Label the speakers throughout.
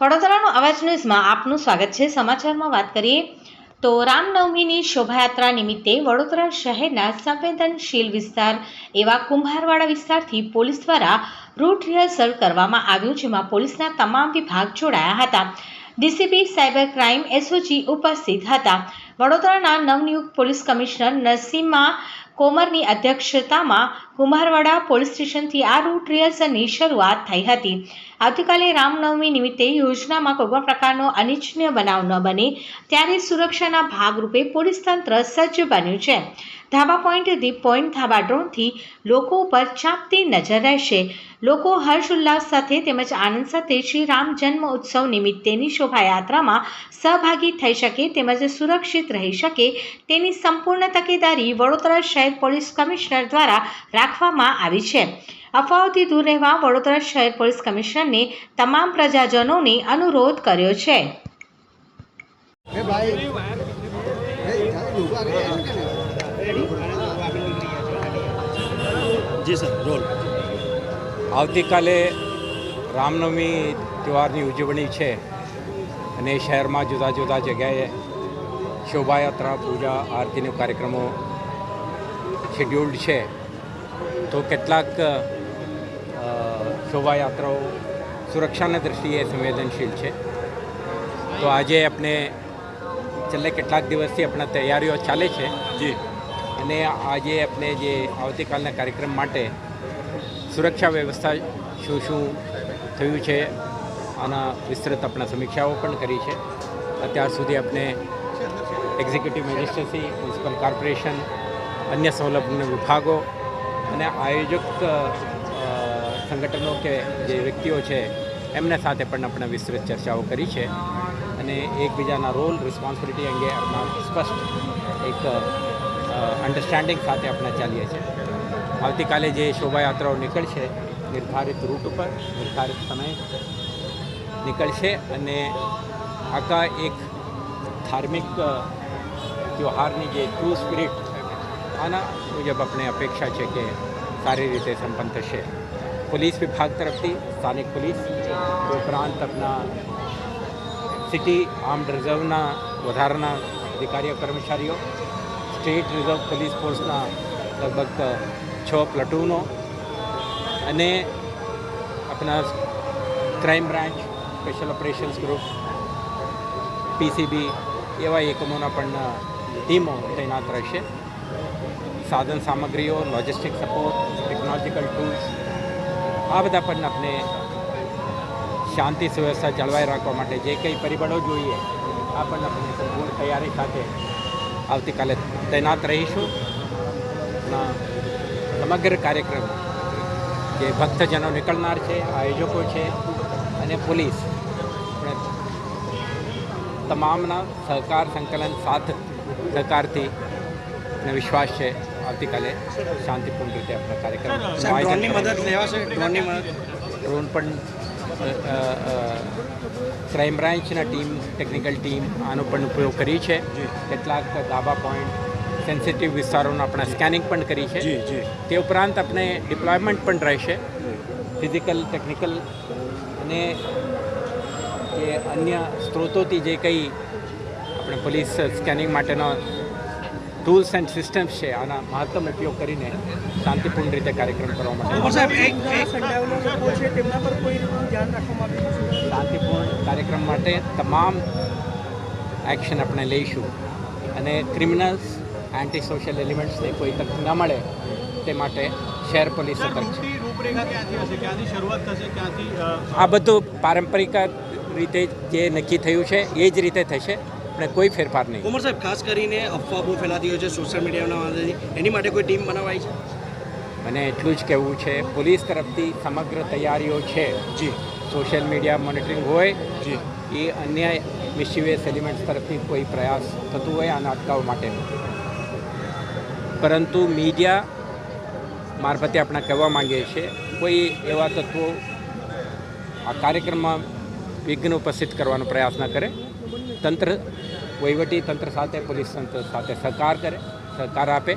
Speaker 1: વડોદરાનો અવાજ ન્યૂઝમાં આપનું સ્વાગત છે. સમાચારમાં વાત કરીએ તો રામનવમીની શોભાયાત્રા નિમિત્તે વડોદરા શહેરના સંવેદનશીલ વિસ્તાર એવા કુંભારવાડા વિસ્તારથી પોલીસ દ્વારા રૂટ રિહર્સલ કરવામાં આવ્યું, જેમાં પોલીસના તમામ વિભાગ જોડાયા હતા. ડીસીપી સાયબર ક્રાઇમ એસઓજી ઉપસ્થિત હતા. વડોદરાના નવનિયુક્ત પોલીસ કમિશનર નરસિમ્હા કોમરની અધ્યક્ષતામાં કુંભારવાડા પોલીસ સ્ટેશનથી આ રૂટ રિહર્સલની શરૂઆત થઈ હતી. આવતીકાલે રામનવમી નિમિત્તે યોજનામાં કોઈપણ પ્રકારનો અનિચ્છનીય બનાવ ન બને, ત્યારે સુરક્ષાના ભાગરૂપે પોલીસ તંત્ર સજ્જ બન્યું છે. ધાબા પોઈન્ટ દીપ પોઈન્ટ ધાબા ડ્રોનથી લોકો ઉપર ચાંપતી નજર રહેશે. લોકો હર્ષ ઉલ્લાસ સાથે તેમજ આનંદ સાથે શ્રી રામ જન્મ ઉત્સવ નિમિત્તેની શોભાયાત્રામાં સહભાગી થઈ શકે તેમજ સુરક્ષિત રહી શકે તેની સંપૂર્ણ તકેદારી વડોદરા શહેર પોલીસ કમિશનર દ્વારા રાખવામાં આવી છે. અફવાઓથી દૂર રહેવા વડોદરા શહેર પોલીસ કમિશનરને તમામ પ્રજાજનોને અનુરોધ કર્યો છે.
Speaker 2: જી સર રોલ.
Speaker 3: આવતીકાલે રામનવમી તહેવારની ઉજવણી છે અને શહેરમાં જુદા જુદા જગ્યાએ શોભાયાત્રા પૂજા આરતીના કાર્યક્રમો શેડ્યુલ્ડ છે. તો કેટલાક શોભાયાત્રાઓ સુરક્ષાના દૃષ્ટિએ સંવેદનશીલ છે. તો આજે આપણે છેલ્લે કેટલાક દિવસથી આપણા તૈયારીઓ ચાલે છે.
Speaker 2: જી.
Speaker 3: અને આજે આપણે જે આવતીકાલના કાર્યક્રમ માટે સુરક્ષા વ્યવસ્થા શું શું થયું છે આના વિસ્તૃત આપણે સમીક્ષાઓ પણ કરી છે. અત્યાર સુધી આપણે એક્ઝિક્યુટિવ મેજિસ્ટ્રેસી મ્યુનિસિપલ કોર્પોરેશન અન્ય સંલગ્ન વિભાગો અને આયોજક સંગઠનો કે જે વ્યક્તિઓ છે એમના સાથે પણ આપણે વિસ્તૃત ચર્ચાઓ કરી છે. અને એકબીજાના રોલ રિસ્પોન્સિબિલિટી અંગે આપણા સ્પષ્ટ એક અન્ડરસ્ટેન્ડિંગ સાથે આપણે ચાલીએ છીએ. આવતીકાલે જે શોભાયાત્રાઓ નીકળશે, નિર્ધારિત રૂટ ઉપર, નિર્ધારિત સમય નીકળશે અને આખા એક ધાર્મિક ત્યોહારની જે ટ્રુ સ્પિરિટ આના મુજબ આપણે અપેક્ષા છે કે સારી રીતે સંપન્ન થશે. પોલીસ વિભાગ તરફથી, સ્થાનિક પોલીસ ઉપરાંત આપણા સિટી આર્મ્ડ રિઝર્વના વધારાના અધિકારીઓ, કર્મચારીઓ સ્ટેટ રિઝર્વ પોલીસ ફોર્સના લગભગ છ પ્લટૂનો અને આપણા crime branch, special operations group, PCB એવા એકમોના પણ ટીમો તૈનાત રહેશે. સાધન સામગ્રીઓ, લોજિસ્ટિક સપોર્ટ ટેકનોલોજીકલ ટૂલ્સ આ બધા પણ આપણે શાંતિ, સુવ્યવસ્થા જળવાઈ રાખવા માટે જે કંઈ પરિબળો જોઈએ, આ પણ આપણે સંપૂર્ણ તૈયારી સાથે આવતીકાલે તૈનાત રહીશું. સમગ્ર કાર્યક્રમ જે ભક્તજનો નીકળનાર છે આયોજકો છે અને પોલીસ તમામના સહકાર સંકલન સાથ સહકારથી અને વિશ્વાસ છે આવતીકાલે શાંતિપૂર્ણ રીતે આપણા કાર્યક્રમ
Speaker 2: ડ્રોનની મદદ લેવાશે? ડ્રોનની મદદ?
Speaker 3: ડ્રોન પણ ક્રાઇમ બ્રાન્ચના ટીમ ટેકનિકલ ટીમ આનો પણ ઉપયોગ કરી છે. કેટલાક ધાબા પોઈન્ટ સેન્સિટિવ વિસ્તારોનું આપણે સ્કેનિંગ પણ કરી છે. તે ઉપરાંત આપણે ડિપ્લોયમેન્ટ પણ રહેશે ફિઝિકલ ટેકનિકલ અને જે અન્ય સ્ત્રોતોથી જે કંઈ આપણે પોલીસ સ્કેનિંગ માટેનો ટૂલ્સ એન્ડ સિસ્ટમ્સ છે આના મહત્તમ ઉપયોગ કરીને શાંતિપૂર્ણ રીતે કાર્યક્રમ કરવા માટે.
Speaker 2: ઉપર સાહેબ એક એક
Speaker 3: શાંતિપૂર્ણ કાર્યક્રમ માટે તમામ એક્શન આપણે લઈશું. અને ક્રિમિનલ્સ એન્ટી સોશિયલ એલિમેન્ટ્સને કોઈ તક ન મળે તે માટે શહેર પોલીસ સતર્ક છે. આ બધું પારંપરિક રીતે જે નક્કી થયું છે એ જ રીતે થશે. અને કોઈ ફેરફાર નહીં.
Speaker 4: ઉમર સાહેબ ખાસ કરીને અફવા બહુ ફેલાતી હોય છે સોશિયલ મીડિયાના એની માટે કોઈ ટીમ બનાવાય છે?
Speaker 3: મને એટલું જ કહેવું છે પોલીસ તરફથી સમગ્ર તૈયારીઓ છે.
Speaker 2: જી.
Speaker 3: સોશિયલ મીડિયા મોનિટરિંગ હોય
Speaker 2: જી.
Speaker 3: એ અન્ય મિસ્ચીવિયસ એલિમેન્ટ્સ તરફથી કોઈ પ્રયાસ થતું હોય આને અટકાવવા માટે. પરંતુ મીડિયા મારફતે આપણે કહેવા માંગીએ છીએ કોઈ એવા તત્વો આ કાર્યક્રમમાં વિઘ્ન ઉપસ્થિત કરવાનો પ્રયાસ ન કરે. તંત્ર, વહીવટી તંત્ર સાથે, પોલીસ તંત્ર સાથે સહકાર કરે, સહકાર આપે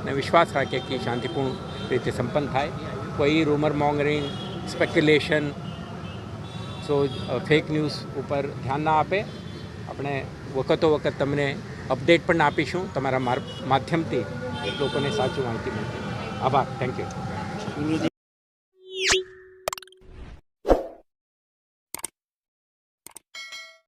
Speaker 3: અને વિશ્વાસ રાખે કે શાંતિપૂર્ણ રીતે સંપન્ન થાય. કોઈ rumour mongering speculation so fake news ઉપર ધ્યાન ના આપે. આપણે વખતો વખત તમને અપડેટ પણ આપીશું. તમારા માર, માધ્યમથી લોકોને સાચું માહિતી મળશે આભાર. Thank you